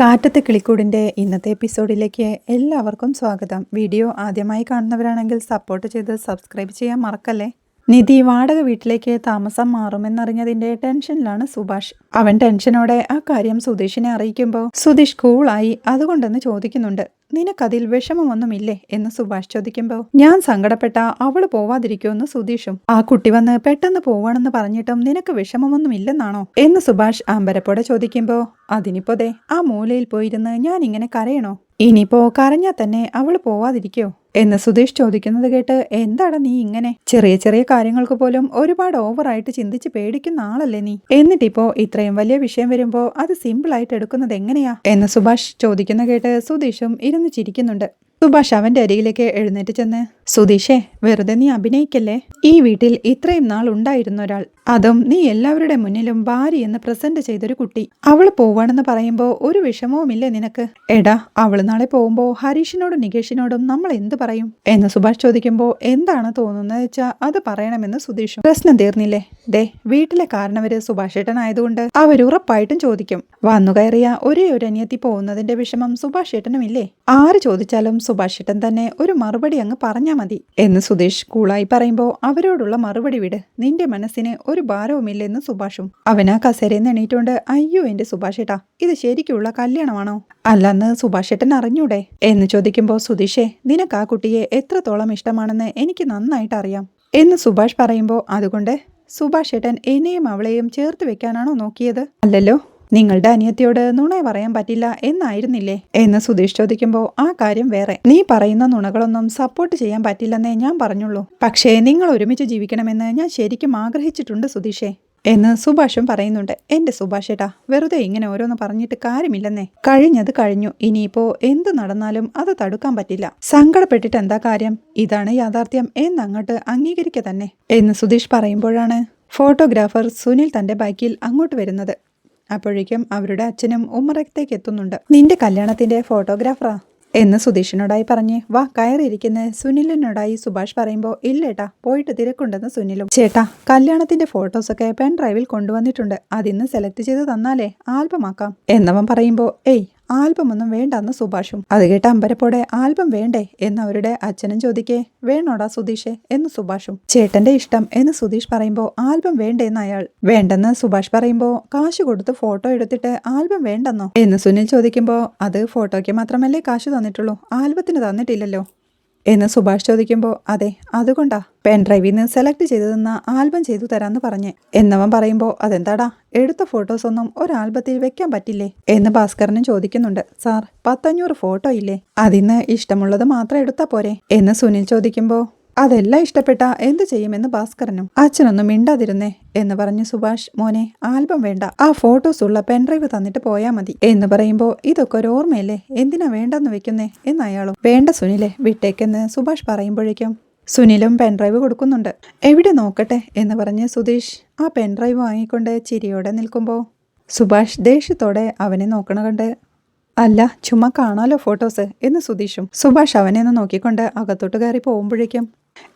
കാറ്റത്തെ കിളിക്കൂടിന്റെ ഇന്നത്തെ എപ്പിസോഡിലേക്ക് എല്ലാവർക്കും സ്വാഗതം. വീഡിയോ ആദ്യമായി കാണുന്നവരാണെങ്കിൽ സപ്പോർട്ട് ചെയ്ത് സബ്സ്ക്രൈബ് ചെയ്യാൻ മറക്കല്ലേ? നിധി വാടക വീട്ടിലേക്ക് താമസം മാറുമെന്നറിഞ്ഞതിന്റെ ടെൻഷനിലാണ് സുഭാഷ്. അവൻ ടെൻഷനോടെ ആ കാര്യം സുധീഷിനെ അറിയിക്കുമ്പോൾ സുധീഷ് കൂളായി അതുകൊണ്ടെന്ന് ചോദിക്കുന്നുണ്ട്. നിനക്കതിൽ വിഷമമൊന്നുമില്ലേ? എന്ന് സുഭാഷ് ചോദിക്കുമ്പോൾ ഞാൻ സങ്കടപ്പെട്ട അവൾ പോവാതിരിക്കുമെന്ന് സുധീഷും ആ കുട്ടി വന്ന് പെട്ടെന്ന് പോവാണെന്ന് പറഞ്ഞിട്ടും നിനക്ക് വിഷമമൊന്നുമില്ലെന്നാണോ? എന്ന് സുഭാഷ് അമ്പരപ്പോടെ ചോദിക്കുമ്പോൾ അതിനിപ്പോ ദേ ആ മൂലയിൽ പോയിരുന്ന് ഞാൻ ഇങ്ങനെ കരയണോ? ഇനിയിപ്പോ കരഞ്ഞാൽ തന്നെ അവൾ പോവാതിരിക്കോ? എന്ന് സുധീഷ് ചോദിക്കുന്നത് കേട്ട് എന്താണ് നീ ഇങ്ങനെ? ചെറിയ ചെറിയ കാര്യങ്ങൾക്ക് പോലും ഒരുപാട് ഓവറായിട്ട് ചിന്തിച്ച് പേടിക്കുന്ന ആളല്ലേ നീ? എന്നിട്ടിപ്പോ ഇത്രയും വലിയ വിഷയം വരുമ്പോ അത് സിമ്പിൾ ആയിട്ട് എടുക്കുന്നത് എങ്ങനെയാ? എന്ന് സുഭാഷ് ചോദിക്കുന്ന കേട്ട് സുധീഷും ഇരുന്ന് ചിരിക്കുന്നുണ്ട്. സുഭാഷ് അവന്റെ അരികിലേക്ക് എഴുന്നേറ്റ് ചെന്ന് സുധീഷേ വെറുതെ നീ അഭിനയിക്കല്ലേ? ഈ വീട്ടിൽ ഇത്രയും നാൾ ഉണ്ടായിരുന്ന ഒരാൾ അതും നീ എല്ലാവരുടെ മുന്നിലും ഭാര്യ എന്ന് പ്രസന്റ് ചെയ്തൊരു കുട്ടി. അവൾ പോവാണെന്ന് പറയുമ്പോൾ ഒരു വിഷമവുമില്ലേ നിനക്ക്? എടാ അവൾ നാളെ പോകുമ്പോ ഹരീഷിനോടും നികേഷിനോടും നമ്മൾ എന്ത് പറയും? എന്ന് സുഭാഷ് ചോദിക്കുമ്പോൾ എന്താണ് തോന്നുന്നത് വെച്ചാ അത് പറയണമെന്ന് സുധീഷും. പ്രശ്നം തീർന്നില്ലേ? ദേ വീട്ടിലെ കാരണവര് സുഭാഷ് ഏട്ടനായതുകൊണ്ട് അവരുറപ്പായിട്ടും ചോദിക്കും. വന്നു കയറിയ ഒരേ ഒരു അനിയത്തി പോകുന്നതിന്റെ വിഷമം സുഭാഷ് ഏട്ടനുമില്ലേ ആര് ചോദിച്ചാലും സുഭാഷ് ഏട്ടൻ തന്നെ ഒരു മറുപടി അങ്ങ് പറഞ്ഞാൽ മതി. എന്ന് സുധീഷ് കൂളായി പറയുമ്പോൾ അവരോടുള്ള മറുപടി വിട്. നിന്റെ മനസ്സിന് ഒരു ഭാരവുമില്ലെന്ന് സുഭാഷും. അവനാ കസേരയിൽ എണീറ്റുകൊണ്ട് അയ്യോ എന്റെ സുഭാഷേട്ടാ ഇത് ശരിക്കുള്ള കല്യാണമാണോ? അല്ലെന്ന് സുഭാഷേട്ടൻ അറിഞ്ഞൂടെ? എന്ന് ചോദിക്കുമ്പോൾ സുധീഷേ നിനക്ക് ആ കുട്ടിയെ എത്രത്തോളം ഇഷ്ടമാണെന്ന് എനിക്ക് നന്നായിട്ട് അറിയാം. എന്ന് സുഭാഷ് പറയുമ്പോൾ അതുകൊണ്ട് സുഭാഷേട്ടൻ എന്നെയും അവളെയും ചേർത്ത് വെക്കാനാണോ നോക്കിയത്? അല്ലല്ലോ നിങ്ങളുടെ അനിയത്തിയോട് നുണ പറയാൻ പറ്റില്ല എന്നായിരുന്നില്ലേ? എന്ന് സുധീഷ് ചോദിക്കുമ്പോൾ ആ കാര്യം വേറെ. നീ പറയുന്ന നുണകളൊന്നും സപ്പോർട്ട് ചെയ്യാൻ പറ്റില്ലെന്നേ ഞാൻ പറഞ്ഞുള്ളൂ. പക്ഷേ നിങ്ങൾ ഒരുമിച്ച് ജീവിക്കണമെന്ന് ഞാൻ ശരിക്കും ആഗ്രഹിച്ചിട്ടുണ്ട് സുധീഷേ. എന്ന് സുഭാഷും പറയുന്നുണ്ട്. എന്റെ സുഭാഷേട്ടാ വെറുതെ ഇങ്ങനെ ഓരോന്ന് പറഞ്ഞിട്ട് കാര്യമില്ലെന്നേ. കഴിഞ്ഞത് കഴിഞ്ഞു. ഇനിയിപ്പോ എന്ത് നടന്നാലും അത് തടുക്കാൻ പറ്റില്ല. സങ്കടപ്പെട്ടിട്ട് എന്താ കാര്യം? ഇതാണ് യാഥാർത്ഥ്യം. എന്നങ്ങോട്ട് അംഗീകരിക്കുക തന്നെ. എന്ന് സുധീഷ് പറയുമ്പോഴാണ് ഫോട്ടോഗ്രാഫർ സുനിൽ തന്റെ ബൈക്കിൽ അങ്ങോട്ട് വരുന്നത്. അപ്പോഴേക്കും അവരുടെ അച്ഛനും ഉമ്മറത്തേക്ക് എത്തുന്നുണ്ട്. നിന്റെ കല്യാണത്തിന്റെ ഫോട്ടോഗ്രാഫറാ എന്ന് സുധീഷിനോടായി പറഞ്ഞ് വാ കയറിയിരിക്കുന്ന. സുനിലിനോടായി സുഭാഷ് പറയുമ്പോൾ ഇല്ലേട്ടാ പോയിട്ട് തിരക്കുണ്ടെന്ന് സുനിലും. ചേട്ടാ കല്യാണത്തിന്റെ ഫോട്ടോസൊക്കെ പെൻ ഡ്രൈവിൽ കൊണ്ടുവന്നിട്ടുണ്ട്. അതിന്ന് സെലക്ട് ചെയ്ത് തന്നാലേ ആൽബമാക്കാം എന്നവൻ പറയുമ്പോൾ ഏയ് ആൽബം ഒന്നും വേണ്ടെന്ന് സുഭാഷും. അത് കേട്ട അമ്പരപ്പോടെ ആൽബം വേണ്ടേ? എന്ന് അവരുടെ അച്ഛനും ചോദിക്കേ. വേണോടാ സുധീഷേ എന്ന് സുഭാഷും. ചേട്ടന്റെ ഇഷ്ടം എന്ന് സുധീഷ് പറയുമ്പോൾ ആൽബം വേണ്ടേന്ന് അയാൾ. വേണ്ടെന്ന് സുഭാഷ് പറയുമ്പോൾ കാശ് കൊടുത്ത് ഫോട്ടോ എടുത്തിട്ട് ആൽബം വേണ്ടെന്നോ? എന്ന് സുനിൽ ചോദിക്കുമ്പോൾ അത് ഫോട്ടോയ്ക്ക് മാത്രമല്ലേ കാശ് തന്നിട്ടുള്ളൂ. ആൽബത്തിന് തന്നിട്ടില്ലല്ലോ. എന്ന് സുഭാഷ് ചോദിക്കുമ്പോൾ അതെ അതുകൊണ്ടാ. പെൻ ഡ്രൈവിൽ നിന്ന് സെലക്ട് ചെയ്തു തന്ന ആൽബം ചെയ്തു തരാന്ന് പറഞ്ഞ്. എന്നവൻ പറയുമ്പോൾ അതെന്താടാ? എടുത്ത ഫോട്ടോസ് ഒന്നും ഒരു ആൽബത്തിൽ വെക്കാൻ പറ്റില്ലേ? എന്ന് ഭാസ്കരനും ചോദിക്കുന്നുണ്ട്. സാർ പത്തഞ്ഞൂറ് ഫോട്ടോ ഇല്ലേ? അതിന്ന് ഇഷ്ടമുള്ളത് മാത്രം എടുത്താ പോരെ? എന്ന് സുനിൽ ചോദിക്കുമ്പോൾ അതെല്ലാം ഇഷ്ടപ്പെട്ട എന്ത് ചെയ്യുമെന്ന് ഭാസ്കരനും അച്ഛനൊന്നും മിണ്ടാതിരുന്നേ എന്ന് പറഞ്ഞു സുഭാഷ്. മോനെ ആൽബം വേണ്ട. ആ ഫോട്ടോസ് ഉള്ള പെൻഡ്രൈവ് തന്നിട്ട് പോയാ മതി. എന്ന് പറയുമ്പോൾ ഇതൊക്കെ ഒരു ഓർമ്മയല്ലേ? എന്തിനാ വേണ്ടെന്ന് വെക്കുന്നേ? എന്ന് അയാളും വേണ്ട സുനിലെ വിട്ടേക്കെന്ന്. സുഭാഷ് പറയുമ്പോഴേക്കും സുനിലും പെൻഡ്രൈവ് കൊടുക്കുന്നുണ്ട്. എവിടെ നോക്കട്ടെ? എന്ന് പറഞ്ഞ് സുധീഷ് ആ പെൻഡ്രൈവ് വാങ്ങിക്കൊണ്ട് ചിരിയോടെ നിൽക്കുമ്പോൾ സുഭാഷ് ദേഷ്യത്തോടെ അവനെ നോക്കണ കണ്ട് അല്ല ചുമ്മാ കാണാലോ ഫോട്ടോസ്? എന്ന് സുധീഷും സുഭാഷ് അവനെ ഒന്ന് നോക്കിക്കൊണ്ട് അകത്തോട്ട് കയറി പോകുമ്പോഴേക്കും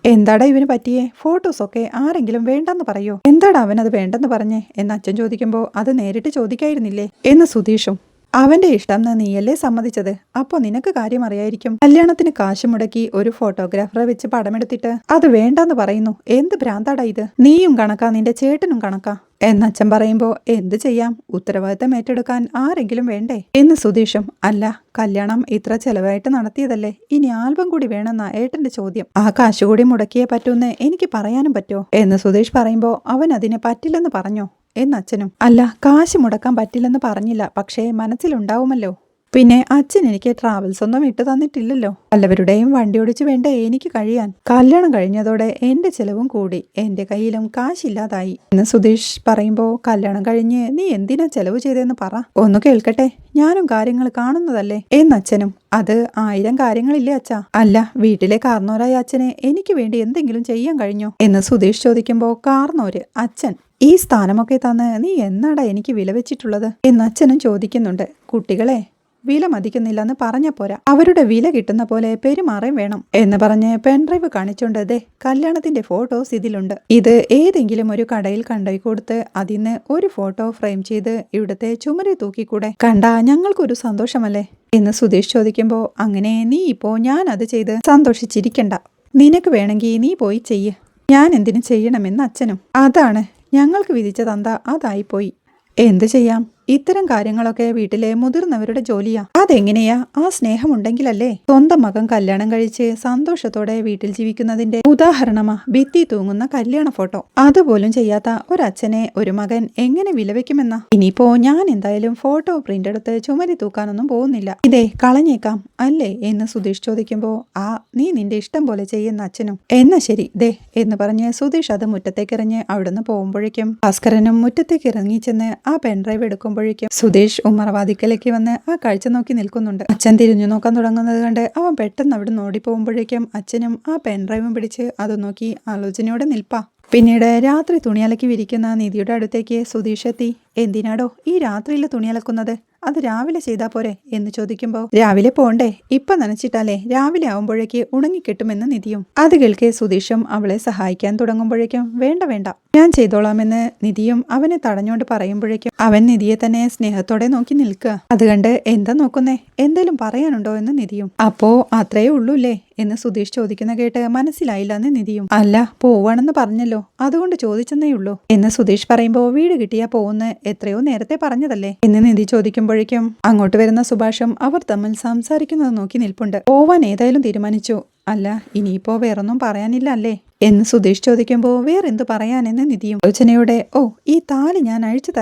എന്താടാ ഇവന് പറ്റിയേ? ഫോട്ടോസൊക്കെ ആരെങ്കിലും വേണ്ടെന്ന് പറയോ? എന്താടാ അവൻ അത് വേണ്ടെന്ന് പറഞ്ഞേ? എന്ന് അച്ഛൻ ചോദിക്കുമ്പോൾ അത് നേരിട്ട് ചോദിക്കായിരുന്നില്ലേ? എന്ന് സുധീഷും അവന്റെ ഇഷ്ടം എന്ന് നീയല്ലേ സമ്മതിച്ചത്? അപ്പൊ നിനക്ക് കാര്യം അറിയായിരിക്കും. കല്യാണത്തിന് കാശ് മുടക്കി ഒരു ഫോട്ടോഗ്രാഫറെ വെച്ച് പടമെടുത്തിട്ട് അത് വേണ്ടെന്ന് പറയുന്നു. എന്ത് ഭ്രാന്താടാ ഇത്? നീയും കണക്കാ നിന്റെ ചേട്ടനും കണക്കാ. എന്നച്ഛൻ പറയുമ്പോ എന്ത് ചെയ്യാം? ഉത്തരവാദിത്തം ഏറ്റെടുക്കാൻ ആരെങ്കിലും വേണ്ടേ? എന്ന് സുധീഷും അല്ല കല്യാണം ഇത്ര ചെലവായിട്ട് നടത്തിയതല്ലേ? ഇനി ആൽബം കൂടി വേണമെന്ന ഏട്ടന്റെ ചോദ്യം. ആ കാശ് കൂടി മുടക്കിയേ പറ്റൂന്ന് എനിക്ക് പറയാനും പറ്റുമോ എന്ന് സുധീഷ് പറയുമ്പോ അവൻ അതിനെ പറ്റില്ലെന്ന് പറഞ്ഞോ? എന്നച്ഛനും. അല്ല കാശ് മുടക്കാൻ പറ്റില്ലെന്ന് പറഞ്ഞില്ല പക്ഷേ മനസ്സിലുണ്ടാവുമല്ലോ. പിന്നെ അച്ഛൻ എനിക്ക് ട്രാവൽസ് ഒന്നും ഇട്ടു തന്നിട്ടില്ലല്ലോ. പലവരുടെയും വണ്ടി ഓടിച്ചു വേണ്ട എനിക്ക് കഴിയാൻ. കല്യാണം കഴിഞ്ഞതോടെ എന്റെ ചെലവും കൂടി. എന്റെ കയ്യിലും കാശില്ലാതായി. എന്ന് സുധീഷ് പറയുമ്പോ കല്യാണം കഴിഞ്ഞ് നീ എന്തിനാ ചെലവ് ചെയ്തതെന്ന് പറ. ഒന്ന് കേൾക്കട്ടെ ഞാനും കാര്യങ്ങൾ കാണുന്നതല്ലേ? എന്നച്ഛനും അത് ആയിരം കാര്യങ്ങളില്ലേ അച്ഛാ. അല്ല വീട്ടിലെ കാർന്നോരായ അച്ഛനെ എനിക്ക് വേണ്ടി എന്തെങ്കിലും ചെയ്യാൻ കഴിഞ്ഞോ? എന്ന് സുധീഷ് ചോദിക്കുമ്പോ കാർന്നോര് അച്ഛൻ ഈ സ്ഥാനമൊക്കെ തന്ന് നീ എന്നാടാ എനിക്ക് വില വെച്ചിട്ടുള്ളത്? എന്ന് അച്ഛനും ചോദിക്കുന്നുണ്ട്. കുട്ടികളെ വില മതിക്കുന്നില്ലെന്ന് പറഞ്ഞ പോരാ. അവരുടെ വില കിട്ടുന്ന പോലെ പെരുമാറേം വേണം എന്ന് പറഞ്ഞ് പെൻഡ്രൈവ് കാണിച്ചുകൊണ്ട് അതെ കല്യാണത്തിന്റെ ഫോട്ടോസ് ഇതിലുണ്ട്. ഇത് ഏതെങ്കിലും ഒരു കടയിൽ കണ്ടു കൊടുത്ത് അതിന്ന് ഒരു ഫോട്ടോ ഫ്രെയിം ചെയ്ത് ഇവിടുത്തെ ചുമരി തൂക്കിക്കൂടെ? കണ്ട ഞങ്ങൾക്കൊരു സന്തോഷമല്ലേ? എന്ന് സുധീഷ് ചോദിക്കുമ്പോ അങ്ങനെ നീ ഇപ്പോ ഞാൻ അത് ചെയ്ത് സന്തോഷിച്ചിരിക്കണ്ട. നിനക്ക് വേണമെങ്കിൽ നീ പോയി ചെയ്യ്. ഞാൻ എന്തിനു ചെയ്യണമെന്ന് അച്ഛനും. അതാണ് ഞങ്ങൾക്ക് വിധിച്ച തന്ത അതായിപ്പോയി. എന്തു ചെയ്യാം? ഇത്തരം കാര്യങ്ങളൊക്കെ വീട്ടിലെ മുതിർന്നവരുടെ ജോലിയാ. അതെങ്ങനെയാ? ആ സ്നേഹമുണ്ടെങ്കിലല്ലേ? സ്വന്തം മകൻ കല്യാണം കഴിച്ച് സന്തോഷത്തോടെ വീട്ടിൽ ജീവിക്കുന്നതിന്റെ ഉദാഹരണമാ. ഭിത്തി തൂങ്ങുന്ന കല്യാണ ഫോട്ടോ. അതുപോലും ചെയ്യാത്ത ഒരച്ഛനെ ഒരു മകൻ എങ്ങനെ വിലവെക്കുമെന്ന? ഇനിയിപ്പോ ഞാൻ എന്തായാലും ഫോട്ടോ പ്രിന്റ് എടുത്ത് ചുമരി തൂക്കാനൊന്നും പോകുന്നില്ല. ഇതേ കളഞ്ഞേക്കാം. അല്ലേ? എന്ന് സുധീഷ് ചോദിക്കുമ്പോ ആ നീ നിന്റെ ഇഷ്ടം പോലെ ചെയ്യുന്ന അച്ഛനും. എന്നാ ശരി ദേ എന്ന് പറഞ്ഞ് സുധീഷ് അത് മുറ്റത്തേക്കിറങ്ങി അവിടുന്ന് പോകുമ്പോഴേക്കും ഭാസ്കരനും മുറ്റത്തേക്ക് ഇറങ്ങി ചെന്ന് ആ പെൻഡ്രൈവ് എടുക്കുമ്പോഴേക്കും സുധീഷ് ഉമ്മറവാദിക്കലേക്ക് വന്ന് ആ കാഴ്ച നോക്കി നിൽക്കുന്നുണ്ട്. അച്ഛൻ തിരിഞ്ഞു നോക്കാൻ തുടങ്ങുന്നത് കണ്ട് അവൻ പെട്ടെന്ന് അവിടെ നിന്ന് ഓടിപ്പോകുമ്പോഴേക്കും അച്ഛനും ആ പെൻ ഡ്രൈവും പിടിച്ച് അത് നോക്കി ആലോചനയോടെ നിൽപ്പാ. പിന്നീട് രാത്രി തുണിയലക്കി വിരിക്കുന്ന നിധിയുടെ അടുത്തേക്ക് സുധീഷ് എത്തി. എന്തിനാടോ ഈ രാത്രിയിൽ തുണിയലക്കുന്നത്? അത് രാവിലെ ചെയ്താ പോരെ എന്ന് ചോദിക്കുമ്പോൾ രാവിലെ പോണ്ടേ ഇപ്പൊ നനച്ചിട്ടാലേ രാവിലെ ആവുമ്പോഴേക്ക് ഉണങ്ങിക്കിട്ടുമെന്ന് നിധിയും. അത് കേൾക്കെ സുധീഷും അവളെ സഹായിക്കാൻ തുടങ്ങുമ്പോഴേക്കും വേണ്ട വേണ്ട ഞാൻ ചെയ്തോളാമെന്ന് നിധിയും അവനെ തടഞ്ഞുകൊണ്ട് പറയുമ്പോഴേക്കും അവൻ നിധിയെ തന്നെ സ്നേഹത്തോടെ നോക്കി നിൽക്കുക അത് കണ്ട് എന്താ നോക്കുന്നേ എന്തേലും പറയാനുണ്ടോ എന്ന് നിധിയും. അപ്പോ അത്രേ ഉള്ളൂല്ലേ? എന്ന് സുധീഷ് ചോദിക്കുന്ന കേട്ട് മനസ്സിലായില്ല എന്ന് നിധിയും. അല്ല പോവാണെന്ന് പറഞ്ഞല്ലോ അതുകൊണ്ട് ചോദിച്ചെന്നേ ഉള്ളൂ എന്ന് സുധീഷ് പറയുമ്പോ വീട് കിട്ടിയാ പോകുന്ന എത്രയോ നേരത്തെ പറഞ്ഞതല്ലേ? എന്ന് നിധി ചോദിക്കുമ്പോഴേക്കും അങ്ങോട്ട് വരുന്ന സുഭാഷം അവർ തമ്മിൽ സംസാരിക്കുന്നത് നോക്കി നിൽപ്പുണ്ട്. പോവാൻ ഏതായാലും തീരുമാനിച്ചു. അല്ല ഇനിയിപ്പോ വേറൊന്നും പറയാനില്ല അല്ലേ എന്ന് സുധീഷ് ചോദിക്കുമ്പോൾ വേറെന്തു പറയാനെന്ന് നിധിയും ആലോചനയുടെ ഓ ഈ താലി ഞാൻ അഴിച്ചു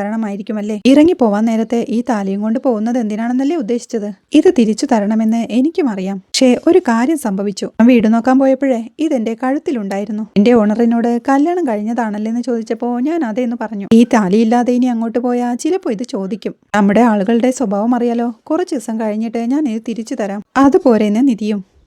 ഇറങ്ങി പോവാൻ നേരത്തെ ഈ താലിയും കൊണ്ട് പോകുന്നത് എന്തിനാണെന്നല്ലേ ഉദ്ദേശിച്ചത്? ഇത് തിരിച്ചു തരണമെന്ന് എനിക്കും അറിയാം. പക്ഷേ ഒരു കാര്യം സംഭവിച്ചു. വീട് നോക്കാൻ പോയപ്പോഴേ ഇതെന്റെ കഴുത്തിലുണ്ടായിരുന്നു. എന്റെ ഓണറിനോട് കല്യാണം കഴിഞ്ഞതാണല്ലേ എന്ന് ചോദിച്ചപ്പോ ഞാൻ അതേന്ന് പറഞ്ഞു. ഈ താലി ഇല്ലാതെ ഇനി അങ്ങോട്ട് പോയാൽ ചിലപ്പോ ഇത് ചോദിക്കും. നമ്മുടെ ആളുകളുടെ സ്വഭാവം അറിയാലോ. കുറച്ച് ദിവസം കഴിഞ്ഞിട്ട് ഞാൻ ഇത് തിരിച്ചു തരാം. അതുപോരെന്ന് നിധിയും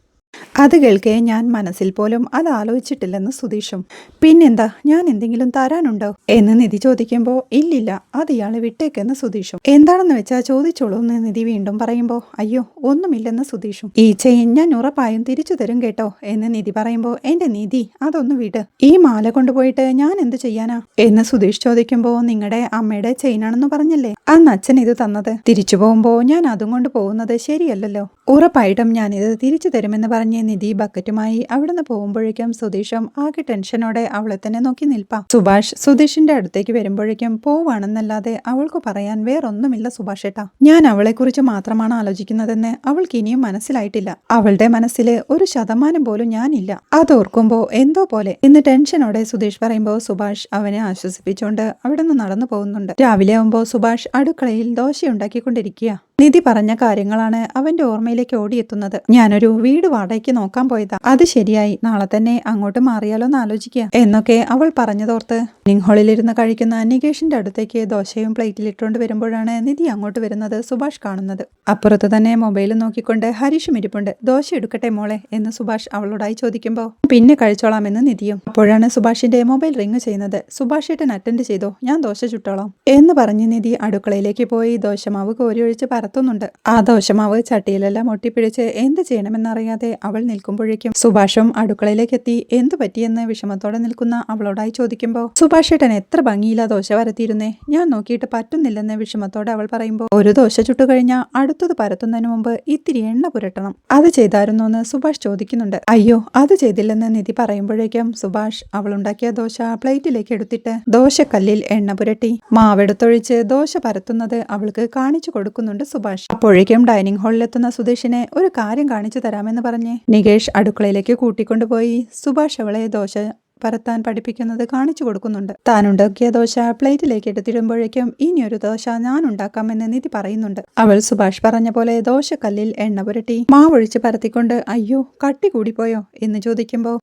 അത് കേൾക്കേ ഞാൻ മനസ്സിൽ പോലും അത് ആലോചിച്ചിട്ടില്ലെന്ന് സുതീഷും പിന്നെന്താ ഞാൻ എന്തെങ്കിലും തരാനുണ്ടോ? എന്ന് നിധി ചോദിക്കുമ്പോൾ ഇല്ലില്ല അത് ഇയാൾ വിട്ടേക്കെന്ന് സുതീഷും എന്താണെന്ന് വെച്ചാൽ ചോദിച്ചോളൂ എന്ന് നിധി വീണ്ടും പറയുമ്പോൾ അയ്യോ ഒന്നുമില്ലെന്ന് സുതീഷും ഈ ചെയിൻ ഞാൻ ഉറപ്പായും തിരിച്ചു തരും കേട്ടോ എന്ന് നിധി പറയുമ്പോൾ എന്റെ നിധി അതൊന്ന് വിട്. ഈ മാല കൊണ്ടുപോയിട്ട് ഞാൻ എന്ത് ചെയ്യാനാ? എന്ന് സുതീഷ് ചോദിക്കുമ്പോൾ നിങ്ങളുടെ അമ്മയുടെ ചെയിനാണെന്ന് പറഞ്ഞല്ലേ? അന്ന് അച്ഛൻ ഇത് തന്നത്. തിരിച്ചു പോകുമ്പോൾ ഞാൻ അതും കൊണ്ട് പോകുന്നത് ശരിയല്ലല്ലോ. ഉറപ്പായിട്ടും ഇത് തിരിച്ചു തരുമെന്ന് പറഞ്ഞ് നിധി ബക്കറ്റുമായി അവിടുന്ന് പോകുമ്പോഴേക്കും സുധീഷും ആകെ ടെൻഷനോടെ അവളെ തന്നെ നോക്കി നിൽപ്പാം. സുഭാഷ് സുധീഷിന്റെ അടുത്തേക്ക് വരുമ്പോഴേക്കും പോവാണെന്നല്ലാതെ അവൾക്ക് പറയാൻ വേറൊന്നുമില്ല സുഭാഷ് ഏട്ടാ ഞാൻ അവളെക്കുറിച്ച് മാത്രമാണ് ആലോചിക്കുന്നതെന്ന് അവൾക്ക് ഇനിയും മനസ്സിലായിട്ടില്ല. അവളുടെ മനസ്സിൽ ഒരു ശതമാനം പോലും ഞാനില്ല. അതോർക്കുമ്പോ എന്തോ പോലെ. ഇന്ന് ടെൻഷനോടെ സുധീഷ് പറയുമ്പോൾ സുഭാഷ് അവനെ ആശ്വസിപ്പിച്ചുകൊണ്ട് അവിടെ നിന്ന് നടന്നു പോകുന്നുണ്ട്. രാവിലെ ആവുമ്പോൾ സുഭാഷ് അടുക്കളയിൽ ദോശയുണ്ടാക്കിക്കൊണ്ടിരിക്കുക നിധി പറഞ്ഞ കാര്യങ്ങളാണ് അവന്റെ ഓർമ്മയിലേക്ക് ഓടിയെത്തുന്നത്. ഞാനൊരു വീട് വാടകയ്ക്ക് നോക്കാൻ പോയതാ. അത് ശരിയായി. നാളെ തന്നെ അങ്ങോട്ട് മാറിയാലോ എന്ന് ആലോചിക്കുക. എന്നൊക്കെ അവൾ പറഞ്ഞതോർത്ത് ഡൈനിങ് ഹാളിലിരുന്ന് കഴിക്കുന്ന നികേഷിന്റെ അടുത്തേക്ക് ദോശയും പ്ലേറ്റിൽ ഇട്ടുകൊണ്ട് വരുമ്പോഴാണ് നിധി അങ്ങോട്ട് വരുന്നത് സുഭാഷ് കാണുന്നത്. അപ്പുറത്ത് തന്നെ മൊബൈൽ നോക്കിക്കൊണ്ട് ഹരീഷും ഇരിപ്പുണ്ട്. ദോശ എടുക്കട്ടെ മോളെ എന്ന് സുഭാഷ് അവളോടായി ചോദിക്കുമ്പോൾ പിന്നെ കഴിച്ചോളാമെന്ന് നിധിയും. അപ്പോഴാണ് സുഭാഷിന്റെ മൊബൈൽ റിങ് ചെയ്യുന്നത്. സുഭാഷ് ഏട്ടൻ അറ്റൻഡ് ചെയ്തോ? ഞാൻ ദോശ ചുട്ടോളാം എന്ന് പറഞ്ഞ് നിധി അടുക്കളയിലേക്ക് പോയി ദോശമാവ് കോരിയൊഴിച്ച് പരത്തുന്നുണ്ട് ആ ദോശമാവ് ചട്ടിയിലെല്ലാം ഒട്ടിപ്പിടിച്ച് എന്ത് ചെയ്യണമെന്നറിയാതെ അവൾ നിൽക്കുമ്പോഴേക്കും സുഭാഷും അടുക്കളയിലേക്ക് എത്തി എന്തു പറ്റിയെന്ന് വിഷമത്തോടെ നിൽക്കുന്ന അവളോടായി ചോദിക്കുമ്പോൾ സുഭാഷേട്ടൻ എത്ര ഭംഗിയില്ല ദോശ വരത്തിയിരുന്നേ? ഞാൻ നോക്കിയിട്ട് പറ്റുന്നില്ലെന്ന് വിഷമത്തോടെ അവൾ പറയുമ്പോൾ ഒരു ദോശ ചുട്ടു കഴിഞ്ഞാൽ അടുത്തത് പരത്തുന്നതിന് മുമ്പ് ഇത്തിരി എണ്ണ പുരട്ടണം. അത് ചെയ്തായിരുന്നു എന്ന് സുഭാഷ് ചോദിക്കുന്നുണ്ട്. അയ്യോ അത് ചെയ്തില്ലെന്ന് നിധി പറയുമ്പോഴേക്കും സുഭാഷ് അവൾ ഉണ്ടാക്കിയ ദോശ പ്ലേറ്റിലേക്ക് എടുത്തിട്ട് ദോശക്കല്ലിൽ എണ്ണ പുരട്ടി മാവെടുത്തൊഴിച്ച് ദോശ പരത്തുന്നത് അവൾക്ക് കാണിച്ചു കൊടുക്കുന്നുണ്ട് സുഭാഷ്. അപ്പോഴേക്കും ഡൈനിങ് ഹാളിലെത്തുന്ന സുധീഷിനെ ഒരു കാര്യം കാണിച്ചു തരാമെന്ന് പറഞ്ഞ് നികേഷ് അടുക്കളയിലേക്ക് കൂട്ടിക്കൊണ്ടുപോയി. സുഭാഷ് അവളെ ദോശ പരത്താൻ പഠിപ്പിക്കുന്നത് കാണിച്ചു കൊടുക്കുന്നുണ്ട്. താൻ ഉണ്ടാക്കിയ ദോശ പ്ലേറ്റിലേക്ക് എടുത്തിടുമ്പോഴേക്കും ഇനിയൊരു ദോശ ഞാൻ ഉണ്ടാക്കാമെന്ന് നിധി പറയുന്നുണ്ട്. അവൾ സുഭാഷ് പറഞ്ഞ പോലെ ദോശക്കല്ലിൽ എണ്ണ പുരട്ടി മാവൊഴിച്ച് പരത്തിക്കൊണ്ട് അയ്യോ കട്ടി കൂടിപ്പോയോ? എന്ന് ചോദിക്കുമ്പോൾ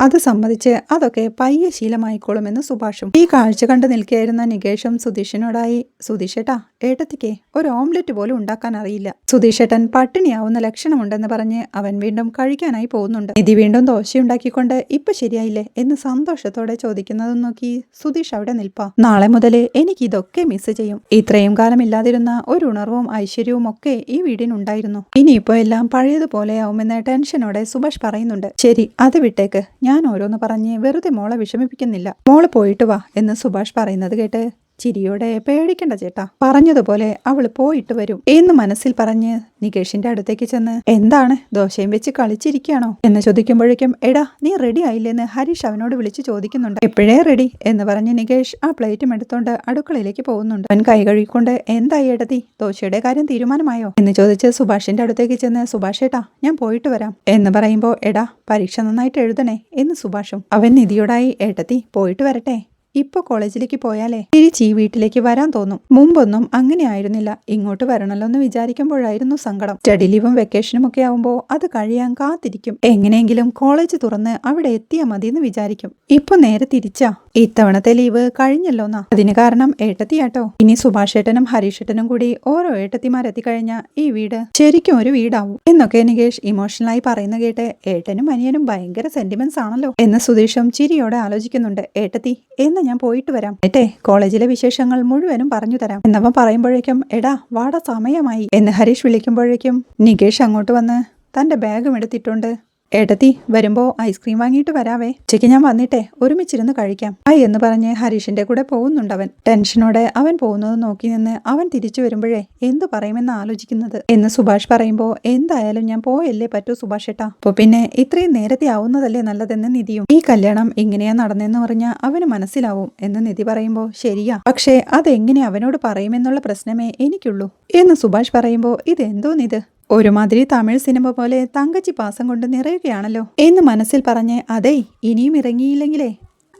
അത് സമ്മതിച്ച് അതൊക്കെ പയ്യെ ശീലമായിക്കോളുമെന്ന് സുഭാഷും. ഈ കാഴ്ച കണ്ട് നിൽക്കുകയായിരുന്ന നികേഷും സുധീഷനോടായി സുധീഷേട്ടാ ഏട്ടത്തിക്ക് ഒരു ഓംലെറ്റ് പോലും ഉണ്ടാക്കാൻ അറിയില്ല. സുധീഷേട്ടൻ പട്ടിണിയാവുന്ന ലക്ഷണമുണ്ടെന്ന് പറഞ്ഞ് അവൻ വീണ്ടും കഴിക്കാനായി പോകുന്നുണ്ട്. നിധി വീണ്ടും ദോശയുണ്ടാക്കിക്കൊണ്ട് ഇപ്പൊ ശരിയായില്ലേ എന്ന് സന്തോഷത്തോടെ ചോദിക്കുന്നതും നോക്കി സുധീഷ് അവിടെ നിൽപ്പാ. നാളെ മുതൽ എനിക്ക് ഇതൊക്കെ മിസ് ചെയ്യും. ഇത്രയും കാലം ഇല്ലാതിരുന്ന ഒരു ഉണർവും ഐശ്വര്യവും ഒക്കെ ഈ വീടിനുണ്ടായിരുന്നു. ഇനിയിപ്പോ എല്ലാം പഴയതുപോലെയാവുമെന്ന് ടെൻഷനോടെ സുഭാഷ് പറയുന്നുണ്ട്. ശരി അത് വിട്ടേക്ക്. ഞാൻ ഓരോന്ന് പറഞ്ഞ് വെറുതെ മോളെ വിഷമിപ്പിക്കുന്നില്ല. മോൾ പോയിട്ട് വാ എന്ന് സുഭാഷ് പറയുന്നത് കേട്ട് ചിരിയോടെ പേടിക്കണ്ട ചേട്ടാ. പറഞ്ഞതുപോലെ അവൾ പോയിട്ട് വരും എന്ന് മനസ്സിൽ പറഞ്ഞ് നികേഷിന്റെ അടുത്തേക്ക് ചെന്ന് എന്താണ്? ദോശയും വെച്ച് കളിച്ചിരിക്കുകയാണോ? എന്ന് ചോദിക്കുമ്പോഴേക്കും എടാ നീ റെഡി ആയില്ലെന്ന് ഹരീഷ് അവനോട് വിളിച്ച് ചോദിക്കുന്നുണ്ട്. എപ്പോഴേ റെഡി എന്ന് പറഞ്ഞ് നികേഷ് ആ പ്ലേറ്റും എടുത്തോണ്ട് അടുക്കളയിലേക്ക് പോകുന്നുണ്ട്. അവൻ കൈ കഴുകിക്കൊണ്ട് എന്തായി എടതി ദോശയുടെ കാര്യം തീരുമാനമായോ? എന്ന് ചോദിച്ച് സുഭാഷിന്റെ അടുത്തേക്ക് ചെന്ന് സുഭാഷ് ഏട്ടാ ഞാൻ പോയിട്ട് വരാം. എന്ന് പറയുമ്പോൾ എടാ പരീക്ഷ നന്നായിട്ട് എഴുതണേ എന്ന് സുഭാഷും അവൻ നിധിയോടായി ഏട്ടത്തി പോയിട്ട് വരട്ടെ ഇപ്പൊ കോളേജിലേക്ക് പോയാലേ തിരിച്ച് ഈ വീട്ടിലേക്ക് വരാൻ തോന്നും. മുമ്പൊന്നും അങ്ങനെ ആയിരുന്നില്ല. ഇങ്ങോട്ട് വരണല്ലോ എന്ന് വിചാരിക്കുമ്പോഴായിരുന്നു സങ്കടം. സ്റ്റഡി ലീവും വെക്കേഷനും ഒക്കെ ആവുമ്പോ അത് കഴിയാൻ കാത്തിരിക്കും. എങ്ങനെയെങ്കിലും കോളേജ് തുറന്ന് അവിടെ എത്തിയാ മതി എന്ന് വിചാരിക്കും. ഇപ്പൊ നേരെ തിരിച്ചാ? ഇത്തവണത്തെ ലീവ് കഴിഞ്ഞല്ലോ എന്നാ അതിന് കാരണം ഏട്ടത്തിയാട്ടോ. ഇനി സുഭാഷേട്ടനും ഹരീഷേട്ടനും കൂടി ഓരോ ഏട്ടത്തിമാരെത്തിക്കഴിഞ്ഞ ഈ വീട് ശരിക്കും ഒരു വീടാവും. എന്നൊക്കെ നികേഷ് ഇമോഷണലായി പറയുന്ന കേട്ട് ഏട്ടനും അനിയനും ഭയങ്കര സെന്റിമെന്റ്സ് ആണല്ലോ. എന്ന് സുധീഷും ചിരിയോടെ ആലോചിക്കുന്നുണ്ട്. ഏട്ടത്തി എന്ന് ഞാൻ പോയിട്ട് വരാം. ഏട്ടെ കോളേജിലെ വിശേഷങ്ങൾ മുഴുവനും പറഞ്ഞു തരാം. എന്നവൻ പറയുമ്പോഴേക്കും എടാ വാട സമയമായി. എന്ന് ഹരീഷ് വിളിക്കുമ്പോഴേക്കും നികേഷ് അങ്ങോട്ട് വന്ന് തന്റെ ബാഗും എടുത്തിട്ടുണ്ട്. ഏട്ടത്തി വരുമ്പോ ഐസ്ക്രീം വാങ്ങിയിട്ട് വരാവേ. ഉച്ചയ്ക്ക് ഞാൻ വന്നിട്ടേ ഒരുമിച്ചിരുന്ന് കഴിക്കാം. ആ എന്ന് പറഞ്ഞ് ഹരീഷിന്റെ കൂടെ പോകുന്നുണ്ടവൻ. ടെൻഷനോടെ അവൻ പോകുന്നത് നോക്കി നിന്ന് അവൻ തിരിച്ചു വരുമ്പോഴേ എന്തു പറയുമെന്ന് ആലോചിക്കുന്നത്. എന്ന് സുഭാഷ് പറയുമ്പോ എന്തായാലും ഞാൻ പോയല്ലേ പറ്റൂ സുഭാഷ് ഏട്ടാ. അപ്പൊ പിന്നെ ഇത്രയും നേരത്തെ ആവുന്നതല്ലേ നല്ലതെന്ന് നിധിയും. ഈ കല്യാണം എങ്ങനെയാ നടന്നെന്ന് പറഞ്ഞാൽ അവന് മനസ്സിലാവും എന്ന് നിധി പറയുമ്പോ ശരിയാ. പക്ഷേ അതെങ്ങനെ അവനോട് പറയുമെന്നുള്ള പ്രശ്നമേ എനിക്കുള്ളൂ എന്ന് സുഭാഷ് പറയുമ്പോ ഇതെന്തോന്നിത്? ഒരുമാതിരി തമിഴ് സിനിമ പോലെ തങ്കച്ചി പാസം കൊണ്ട് നിറയുകയാണല്ലോ എന്ന് മനസ്സിൽ പറഞ്ഞ് അതേ ഇനിയും ഇറങ്ങിയില്ലെങ്കിലേ?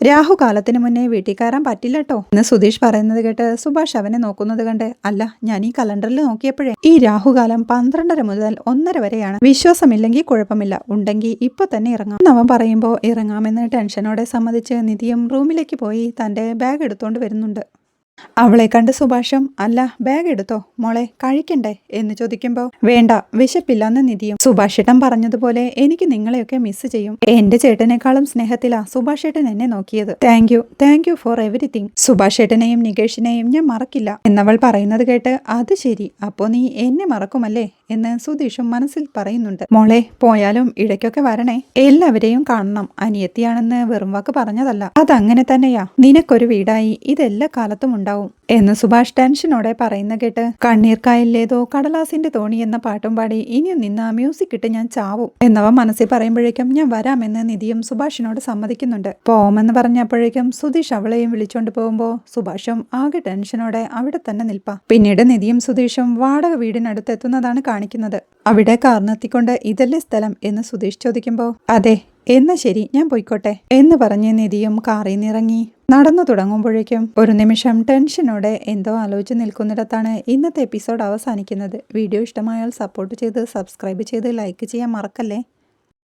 രാഹു കാലത്തിന് മുന്നേ വീട്ടിൽ കയറാൻ പറ്റില്ലട്ടോ എന്ന് സുധീഷ് പറയുന്നത് കേട്ട് സുഭാഷ് അവനെ നോക്കുന്നത് കണ്ട് അല്ല ഞാൻ ഈ കലണ്ടറിൽ നോക്കിയപ്പോഴേ ഈ രാഹുകാലം പന്ത്രണ്ടര മുതൽ ഒന്നര വരെയാണ്. വിശ്വാസമില്ലെങ്കിൽ കുഴപ്പമില്ല. ഉണ്ടെങ്കിൽ ഇപ്പൊ തന്നെ ഇറങ്ങാം. അവൻ പറയുമ്പോൾ ഇറങ്ങാമെന്ന് ടെൻഷനോടെ സമ്മതിച്ച് നിധിയും റൂമിലേക്ക് പോയി തന്റെ ബാഗ് എടുത്തോണ്ട് വരുന്നുണ്ട്. അവളെ കണ്ട് സുഭാഷം അല്ല ബാഗ് എടുത്തോ? മോളെ കഴിക്കണ്ടേ? എന്ന് ചോദിക്കുമ്പോൾ വേണ്ട വിശപ്പില്ലെന്ന് നിധിയും. സുഭാഷേട്ടൻ പറഞ്ഞതുപോലെ എനിക്ക് നിങ്ങളെയൊക്കെ മിസ് ചെയ്യും. എന്റെ ചേട്ടനേക്കാളും സ്നേഹത്തിലാ സുഭാഷേട്ടൻ എന്നെ നോക്കിയത്. Thank you thank you for everything സുഭാഷേട്ടനെയും നികേഷിനെയും ഞാൻ മറക്കില്ല. എന്നവൾ പറയുന്നത് കേട്ട് അത് ശരി അപ്പോ നീ എന്നെ മറക്കുമല്ലേ? എന്ന് സുധീഷും മനസ്സിൽ പറയുന്നുണ്ട്. മോളെ പോയാലും ഇടയ്ക്കൊക്കെ വരണേ. എല്ലാവരെയും കാണണം. അനിയത്തിയാണെന്ന് വെറും വാക്ക് പറഞ്ഞതല്ല. അതങ്ങനെ തന്നെയാ. നിനക്കൊരു വീടായി. ഇതെല്ലാ കാലത്തും ഉണ്ടാവും. എന്ന് സുഭാഷ് ടെൻഷനോടെ പറയുന്ന കേട്ട് കണ്ണീർ കായലിലേതോ കടലാസിന്റെ തോണി എന്ന പാട്ടും പാടി ഇനിയും നിന്ന് ആ മ്യൂസിക് ഇട്ട് ഞാൻ ചാവും എന്നവ മനസ്സിൽ പറയുമ്പോഴേക്കും ഞാൻ വരാമെന്ന് നിധിയും സുഭാഷിനോട് സമ്മതിക്കുന്നുണ്ട്. പോമെന്ന് പറഞ്ഞപ്പോഴേക്കും സുധീഷ് അവളെയും വിളിച്ചോണ്ട് പോകുമ്പോൾ സുഭാഷും ആകെ ടെൻഷനോടെ അവിടെ തന്നെ നിൽപ്പാ. പിന്നീട് നിധിയും സുധീഷും വാടക വീടിനടുത്ത് എത്തുന്നതാണ് കാണിക്കുന്നത്. അവിടെ കാർന്നെത്തിക്കൊണ്ട് ഇതല്ലേ സ്ഥലം? എന്ന് സുധീഷ് ചോദിക്കുമ്പോൾ അതെ എന്നാ ശരി ഞാൻ പോയിക്കോട്ടെ എന്ന് പറഞ്ഞ് നിധിയും കാറിൽ നിന്നിറങ്ങി. നടന്നു തുടങ്ങുമ്പോഴേക്കും ഒരു നിമിഷം ടെൻഷനോടെ എന്തോ ആലോചിച്ച് നിൽക്കുന്നിടത്താണ് ഇന്നത്തെ എപ്പിസോഡ് അവസാനിക്കുന്നത്. വീഡിയോ ഇഷ്ടമായാൽ സപ്പോർട്ട് ചെയ്ത് സബ്സ്ക്രൈബ് ചെയ്ത് ലൈക്ക് ചെയ്യാൻ മറക്കല്ലേ?